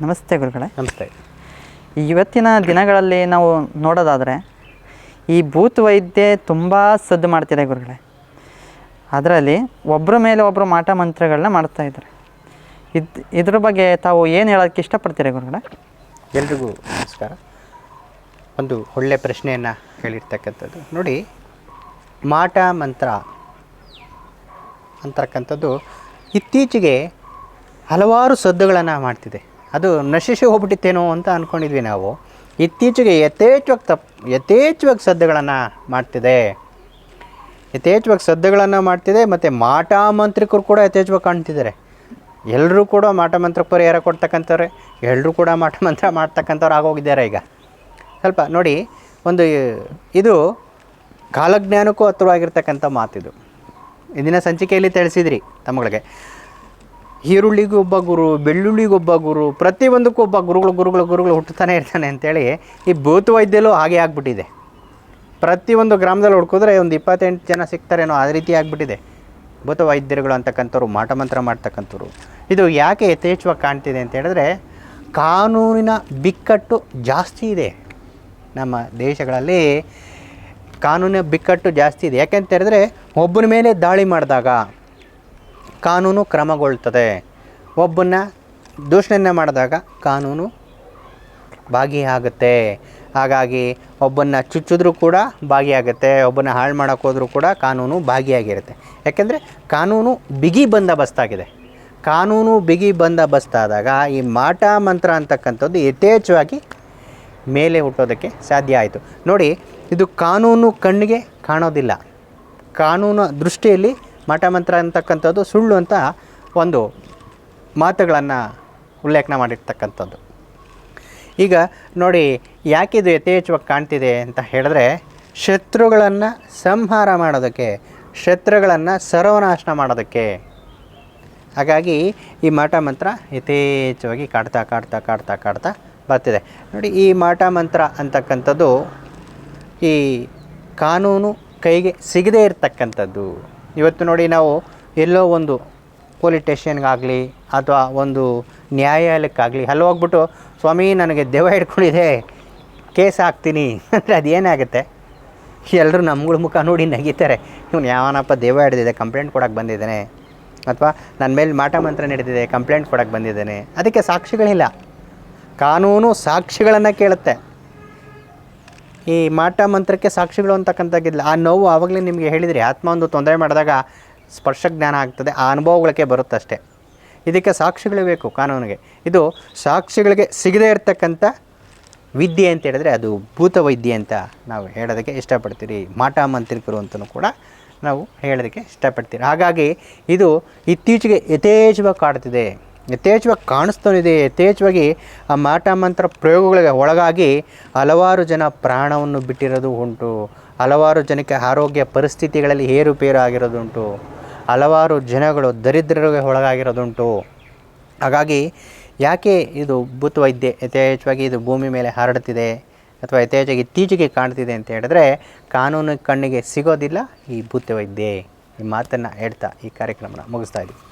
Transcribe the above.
ನಮಸ್ತೆ ಗುರುಗಳೇ. ನಮಸ್ತೆ. ಇವತ್ತಿನ ದಿನಗಳಲ್ಲಿ ನಾವು ನೋಡೋದಾದರೆ ಈ ಭೂತ ವೈದ್ಯೆ ತುಂಬ ಸದ್ದು ಮಾಡ್ತಿದೆ ಗುರುಗಳೇ. ಅದರಲ್ಲಿ ಒಬ್ಬರ ಮೇಲೆ ಒಬ್ಬರು ಮಾಟ ಮಂತ್ರಗಳನ್ನ ಮಾಡ್ತಾ ಇದ್ದಾರೆ. ಇದು ಇದ್ರ ಬಗ್ಗೆ ತಾವು ಏನು ಹೇಳೋಕ್ಕೆ ಇಷ್ಟಪಡ್ತೀರಾ ಗುರುಗಳೇ? ಎಲ್ರಿಗೂ ನಮಸ್ಕಾರ. ಒಂದು ಒಳ್ಳೆಯ ಪ್ರಶ್ನೆಯನ್ನು ಕೇಳಿರ್ತಕ್ಕಂಥದ್ದು ನೋಡಿ ಮಾಟ ಮಂತ್ರ ಅಂತಕ್ಕಂಥದ್ದು ಇತ್ತೀಚೆಗೆ ಹಲವಾರು ಸದ್ದುಗಳನ್ನು ಮಾಡ್ತಿದೆ. ಅದು ನಶಿಸಿ ಹೋಗ್ಬಿಟ್ಟಿತ್ತೇನೋ ಅಂತ ಅಂದ್ಕೊಂಡಿದ್ವಿ ನಾವು. ಇತ್ತೀಚೆಗೆ ಯಥೇಚ್ಛವಾಗಿ ತಪ್, ಯಥೇಚ್ಛವಾಗಿ ಸದ್ದುಗಳನ್ನು ಮಾಡ್ತಿದೆ. ಯಥೇಚ್ಛವಾಗಿ ಸದ್ದುಗಳನ್ನು ಮಾಡ್ತಿದೆ, ಮತ್ತು ಮಾಟ ಮಂತ್ರಿಕರು ಕೂಡ ಯಥೇಚ್ಛವಾಗಿ ಕಾಣ್ತಿದ್ದಾರೆ. ಎಲ್ಲರೂ ಕೂಡ ಮಾಟ ಮಂತ್ರ ಪರಿಹಾರ ಕೊಡ್ತಕ್ಕಂಥವ್ರೆ ಎಲ್ಲರೂ ಕೂಡ ಮಾಟ ಮಂತ್ರ ಮಾಡ್ತಕ್ಕಂಥವ್ರು ಆಗೋಗಿದ್ದಾರೆ ಈಗ. ಸ್ವಲ್ಪ ನೋಡಿ, ಒಂದು ಇದು ಕಾಲಜ್ಞಾನಕ್ಕೂ ಹತ್ತಿರವಾಗಿರ್ತಕ್ಕಂಥ ಮಾತಿದು. ಇಂದಿನ ಸಂಚಿಕೆಯಲ್ಲಿ ತಿಳಿಸಿದ್ರಿ ತಮ್ಮಗಳಿಗೆ. ಈರುಳ್ಳಿಗೂ ಒಬ್ಬ ಗುರು ಬೆಳ್ಳುಳ್ಳಿಗೊಬ್ಬ ಗುರು, ಪ್ರತಿಯೊಂದಕ್ಕೂ ಒಬ್ಬ ಗುರುಗಳು ಗುರುಗಳು ಗುರುಗಳು ಹುಟ್ಟುತ್ತಾನೆ ಇರ್ತಾನೆ ಅಂತೇಳಿ ಈ ಭೂತ ವೈದ್ಯಲು ಹಾಗೆ ಆಗಿಬಿಟ್ಟಿದೆ. ಪ್ರತಿಯೊಂದು ಗ್ರಾಮದಲ್ಲಿ ಹುಡ್ಕಿದ್ರೆ ಒಂದು ಇಪ್ಪತ್ತೆಂಟು ಜನ ಸಿಗ್ತಾರೇನೋ ಆ ರೀತಿ ಆಗಿಬಿಟ್ಟಿದೆ. ಭೂತ ವೈದ್ಯರುಗಳು ಅಂತಕ್ಕಂಥವ್ರು, ಮಾಟ ಮಂತ್ರ ಮಾಡ್ತಕ್ಕಂಥವ್ರು. ಇದು ಯಾಕೆ ಯಥೇಚ್ಛವಾಗಿ ಕಾಣ್ತಿದೆ ಅಂತ ಹೇಳಿದ್ರೆ ಕಾನೂನಿನ ಬಿಕ್ಕಟ್ಟು ಜಾಸ್ತಿ ಇದೆ ನಮ್ಮ ದೇಶಗಳಲ್ಲಿ. ಕಾನೂನಿನ ಬಿಕ್ಕಟ್ಟು ಜಾಸ್ತಿ ಇದೆ. ಯಾಕೆಂತ ಹೇಳಿದ್ರೆ ಒಬ್ಬನ ಮೇಲೆ ದಾಳಿ ಮಾಡಿದಾಗ ಕಾನೂನು ಕ್ರಮಗೊಳ್ತದೆ. ಒಬ್ಬನ್ನ ದೂಷಣೆ ಮಾಡಿದಾಗ ಕಾನೂನು ಭಾಗಿಯಾಗುತ್ತೆ. ಹಾಗಾಗಿ ಒಬ್ಬನ್ನ ಚುಚ್ಚಿದ್ರೂ ಕೂಡ ಭಾಗಿಯಾಗುತ್ತೆ, ಒಬ್ಬನ್ನ ಹಾಳು ಮಾಡೋಕೆ ಹೋದ್ರೂ ಕೂಡ ಕಾನೂನು ಭಾಗಿಯಾಗಿರುತ್ತೆ. ಯಾಕೆಂದರೆ ಕಾನೂನು ಬಿಗಿ ಬಂದ ಬಸ್ತಾಗಿದೆ ಕಾನೂನು ಬಿಗಿ ಬಂದ ಬಸ್ತಾದಾಗ ಈ ಮಾಟ ಮಂತ್ರ ಅಂತಕ್ಕಂಥದ್ದು ಯಥೇಚ್ಛವಾಗಿ ಮೇಲೆ ಹುಟ್ಟೋದಕ್ಕೆ ಸಾಧ್ಯ ಆಯಿತು. ನೋಡಿ, ಇದು ಕಾನೂನು ಕಣ್ಣಿಗೆ ಕಾಣೋದಿಲ್ಲ. ಕಾನೂನು ದೃಷ್ಟಿಯಲ್ಲಿ ಮಾಟ ಮಂತ್ರ ಅಂತಕ್ಕಂಥದ್ದು, ಸುಳ್ಳು ಅಂತ ಒಂದು ಮಾತುಗಳನ್ನು ಉಲ್ಲೇಖನ ಮಾಡಿರ್ತಕ್ಕಂಥದ್ದು. ಈಗ ನೋಡಿ ಯಾಕಿದು ಯಥೇಚ್ಛವಾಗಿ ಕಾಣ್ತಿದೆ ಅಂತ ಹೇಳಿದ್ರೆ, ಶತ್ರುಗಳನ್ನು ಸಂಹಾರ ಮಾಡೋದಕ್ಕೆ, ಶತ್ರುಗಳನ್ನು ಸರ್ವನಾಶನ ಮಾಡೋದಕ್ಕೆ. ಹಾಗಾಗಿ ಈ ಮಾಟ ಮಂತ್ರ ಯಥೇಚ್ಛವಾಗಿ ಕಾಡ್ತಾ ಕಾಡ್ತಾ ಕಾಡ್ತಾ ಕಾಡ್ತಾ ಬರ್ತಿದೆ. ನೋಡಿ, ಈ ಮಾಟ ಮಂತ್ರ ಅಂತಕ್ಕಂಥದ್ದು ಈ ಕಾನೂನು ಕೈಗೆ ಸಿಗದೇ ಇರತಕ್ಕಂಥದ್ದು. ಇವತ್ತು ನೋಡಿ ನಾವು ಎಲ್ಲೋ ಒಂದು ಪೊಲೀಸ್ ಸ್ಟೇಷನ್ಗಾಗಲಿ ಅಥವಾ ಒಂದು ನ್ಯಾಯಾಲಯಕ್ಕಾಗಲಿ, ಅಲ್ಲಿ ಹೋಗ್ಬಿಟ್ಟು, ಸ್ವಾಮಿ, ನನಗೆ ದೆವ್ವ ಹಿಡ್ಕೊಂಡಿದೆ, ಕೇಸ್ ಹಾಕ್ತೀನಿ. ಅಂದರೆ ಅದೇನಾಗುತ್ತೆ? ಎಲ್ಲರೂ ನಮ್ಗಳ ಮುಖ ನೋಡಿ ನಗೀತಾರೆ. ಇವನು ಯಾವನಪ್ಪ ದೆವ್ವ ಹಿಡಿದಿದೆ ಕಂಪ್ಲೇಂಟ್ ಕೊಡೋಕ್ಕೆ ಬಂದಿದ್ದಾನೆ. ಅಥವಾ ನನ್ನ ಮೇಲೆ ಮಾಟ ಮಂತ್ರ ನಡೆದಿದೆ ಕಂಪ್ಲೇಂಟ್ ಕೊಡೋಕ್ಕೆ ಬಂದಿದ್ದಾನೆ. ಅದಕ್ಕೆ ಸಾಕ್ಷಿಗಳಿಲ್ಲ. ಕಾನೂನು ಸಾಕ್ಷಿಗಳನ್ನು ಕೇಳುತ್ತೆ. ಈ ಮಾಟ ಮಂತ್ರಕ್ಕೆ ಸಾಕ್ಷಿಗಳು ಅಂತಕ್ಕಂಥದ್ದಿಲ್ಲ ಆ ನೋವು ಆವಾಗಲೇ ನಿಮಗೆ ಹೇಳಿದರೆ ಆತ್ಮ ಒಂದು ತೊಂದರೆ ಮಾಡಿದಾಗ ಸ್ಪರ್ಶ ಜ್ಞಾನ ಆಗ್ತದೆ. ಆ ಅನುಭವಗಳಿಗೆ ಬರುತ್ತಷ್ಟೇ. ಇದಕ್ಕೆ ಸಾಕ್ಷಿಗಳು ಬೇಕು ಕಾನೂನಿಗೆ. ಇದು ಸಾಕ್ಷಿಗಳಿಗೆ ಸಿಗದೇ ಇರತಕ್ಕಂಥ ವಿದ್ಯೆ ಅಂತ ಹೇಳಿದ್ರೆ ಅದು ಭೂತ ವೈದ್ಯ ಅಂತ ನಾವು ಹೇಳೋದಕ್ಕೆ ಇಷ್ಟಪಡ್ತೀರಿ. ಮಾಟ ಮಂತ್ರಿಕರು ಅಂತಲೂ ಕೂಡ ನಾವು ಹೇಳೋದಕ್ಕೆ ಇಷ್ಟಪಡ್ತೀರಿ. ಹಾಗಾಗಿ ಇದು ಇತ್ತೀಚೆಗೆ ಯಥೇಚ್ಛವಾಗಿ ಕಾಡ್ತಿದೆ. ಯಥೇಚ್ಛವಾಗಿ ಕಾಣಿಸ್ತಾನಿದೆ, ಯಥೇಚ್ಛವಾಗಿ ಆ ಮಾಟ ಮಂತ್ರ ಪ್ರಯೋಗಗಳಿಗೆ ಒಳಗಾಗಿ ಹಲವಾರು ಜನ ಪ್ರಾಣವನ್ನು ಬಿಟ್ಟಿರೋದು ಉಂಟು. ಹಲವಾರು ಜನಕ್ಕೆ ಆರೋಗ್ಯ ಪರಿಸ್ಥಿತಿಗಳಲ್ಲಿ ಏರುಪೇರು ಆಗಿರೋದುಂಟು ಹಲವಾರು ಜನಗಳು ದರಿದ್ರರಿಗೆ ಒಳಗಾಗಿರೋದುಂಟು. ಹಾಗಾಗಿ ಯಾಕೆ ಇದು ಭೂತ ವೈದ್ಯೆ ಯಥೇಚ್ಛವಾಗಿ ಇದು ಭೂಮಿ ಮೇಲೆ ಹರಡ್ತಿದೆ ಅಥವಾ ಯಥೇಚ್ಛವಾಗಿ ಇತ್ತೀಚೆಗೆ ಕಾಣ್ತಿದೆ ಅಂತ ಹೇಳಿದ್ರೆ ಕಾನೂನು ಕಣ್ಣಿಗೆ ಸಿಗೋದಿಲ್ಲ, ಈ ಭೂತ ವೈದ್ಯೆ ಈ ಮಾತನ್ನು ಹೇಳ್ತಾ ಈ ಕಾರ್ಯಕ್ರಮನ ಮುಗಿಸ್ತಾ ಇದ್ದೀವಿ